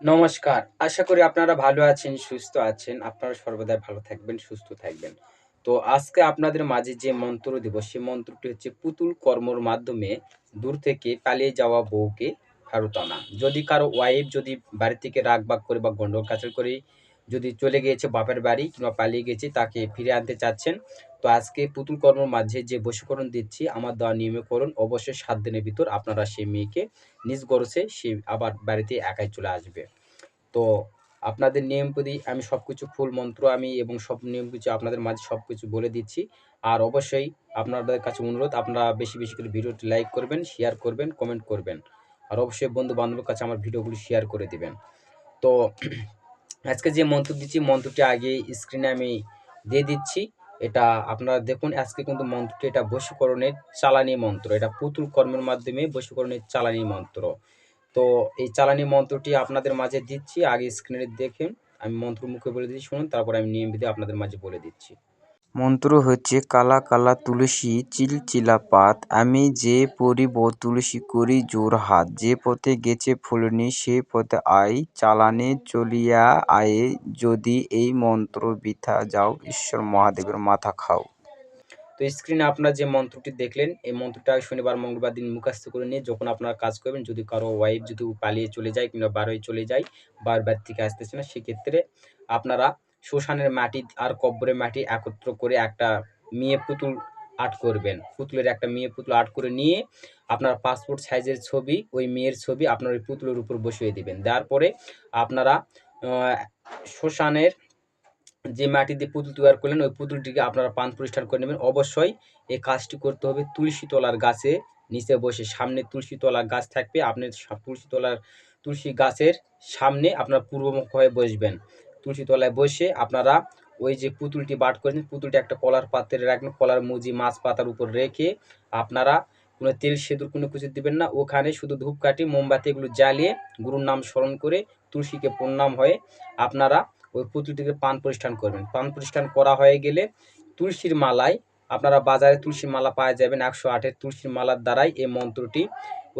নমস্কার। আশা করি আপনারা ভালো আছেন, সুস্থ আছেন। আপনারা সর্বদাই ভালো থাকবেন, সুস্থ থাকবেন। তো আজকে আপনাদের মাঝে যে মন্ত্র দেব, সেই মন্ত্রটি হচ্ছে পুতুল কর্মর মাধ্যমে দূর থেকে পালিয়ে যাওয়া বউকে ফেরত আনা। যদি কারও ওয়াইফ যদি বাড়ি থেকে রাগ বাগ করে বা গন্ডগোল কাচাল করে যদি চলে গিয়েছে বাপের বাড়ি কিংবা পালিয়ে গেছে, তাকে ফিরে আনতে চাচ্ছেন। তো আজকে পুতুল কর্মর মাঝে যে বশীকরণ দিচ্ছি, আমার দেওয়া নিয়মে করুন, অবশ্যই সাত দিনের ভিতর আপনারা সেই মেয়েকে নিজ গরসে সে আবার বাড়িতে একাই চলে আসবে। তো আপনাদের নিয়ম প্রতি আমি সব কিছু ফুল মন্ত্র আমি এবং সব নিয়ম কিছু আপনাদের মাঝে সব কিছু বলে দিচ্ছি। আর অবশ্যই আপনাদের কাছে অনুরোধ, আপনারা বেশি বেশি করে ভিডিওটি লাইক করবেন শেয়ার করবেন কমেন্ট করবেন। আর অবশ্যই বন্ধু বান্ধবের কাছে আমার ভিডিওগুলি শেয়ার করে দিবেন। তো আজকে যে মন্ত্র দিচ্ছি, মন্ত্রটি আগে স্ক্রিনে আমি দিয়ে দিচ্ছি। এটা আপনারা দেখুন, আজকে কিন্তু মন্ত্রটি এটা বসুকরণের চালানি মন্ত্র। এটা পুতুল কর্মের মাধ্যমে বশীকরণের চালানি মন্ত্র। তো এই চালানি মন্ত্রটি আপনাদের মাঝে দিচ্ছি, আগে স্ক্রিনে দেখেন। আমি মন্ত্র মুখে বলে দিচ্ছি, শুনুন, তারপর আমি নিয়ম বিধি আপনাদের মাঝে বলে দিচ্ছি। মন্ত্র হচ্ছে, কালা কালা তুলসী চিলচিলা পাত, আমি যে পরিব তুলসী করি জোর হাত। যে পথে গেছে ফুলনি, সে পথে আই চালানে চলিয়া আয়ে। যদি এই মন্ত্র বৃথা যাও, ঈশ্বর মহাদেবের মাথা খাও। তো স্ক্রিনে আপনার যে মন্ত্রটি দেখলেন, এই মন্ত্রটা শনিবার, মঙ্গলবার দিন মুখস্থ করে নিয়ে যখন আপনারা কাজ করবেন, যদি কারও ওয়াইফ যদি পালিয়ে চলে যায় কিংবা বার হয়ে চলে যায়, বারবার থেকে আসতেছে না, সেক্ষেত্রে আপনারা শ্মশানের মাটি আর কব্বরের মাটি একত্র করে একটা মেয়ে পুতুল আর্ট করবেন। পুতুলের একটা মেয়ে পুতুল আর্ট করে নিয়ে আপনার পাসপোর্ট সাইজের ছবি, ওই মেয়ের ছবি আপনার ওই পুতুলের উপর বসিয়ে দেবেন। দেওয়ার পরে আপনারা শ্মশানের যে মাটি দিয়ে পুতুল তৈরি করলেন, ওই পুতুলটিকে আপনারা পান প্রতিষ্ঠান করে নেবেন। অবশ্যই এই কাজটি করতে হবে তুলসী তলার গাছে, নিচে বসে। সামনে তুলসী তলার গাছ থাকবে, আপনি তুলসী তলার, তুলসী গাছের সামনে আপনার পূর্বমুখ হয়ে বসবেন। তুলসী তলায় বসে আপনারা ওই যে পুতুলটি বাট করেছেন পুতুলটি একটা কলার পাত্রে রাখবেন, কলার মুজি মাছ পাতার উপর রেখে আপনারা কোনো তেল সেঁদুর কোনো কিছু দেবেন না। ওখানে শুধু ধূপকাঠি, মোমবাতি এগুলো জ্বালিয়ে গুরুর নাম স্মরণ করে তুলসীকে প্রণাম হয়ে আপনারা ওই পুতুলটিকে পান প্রতিষ্ঠান করবেন। পান প্রতিষ্ঠান করা হয়ে গেলে তুলসীর মালায় আপনারা বাজারে তুলসী মালা পাওয়া যাবেন একশো আটের তুলসীর মালার দ্বারাই এই মন্ত্রটি।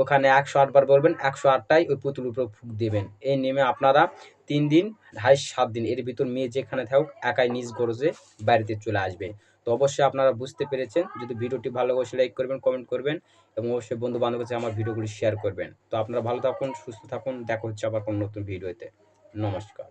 ওখানে একশো আটবার বলবেন, একশো আটটাই ওই পুতুল উপরে ফুক দেবেন। এই নেমে আপনারা তিন দিন, ঢাই সাত দিন, এর ভিতর মেয়ে যেখানে থাকুক, একাই নিজ গরজে বাড়িতে চলে আসবে। তো অবশ্যই আপনারা বুঝতে পেরেছেন, যদি ভিডিওটি ভালো অবশ্যই লাইক করবেন, কমেন্ট করবেন এবং অবশ্যই বন্ধু বান্ধবের কাছে আমার ভিডিওগুলি শেয়ার করবেন। তো আপনারা ভালো থাকুন, সুস্থ থাকুন, দেখা হচ্ছে আবার কোনো নতুন ভিডিওতে। নমস্কার।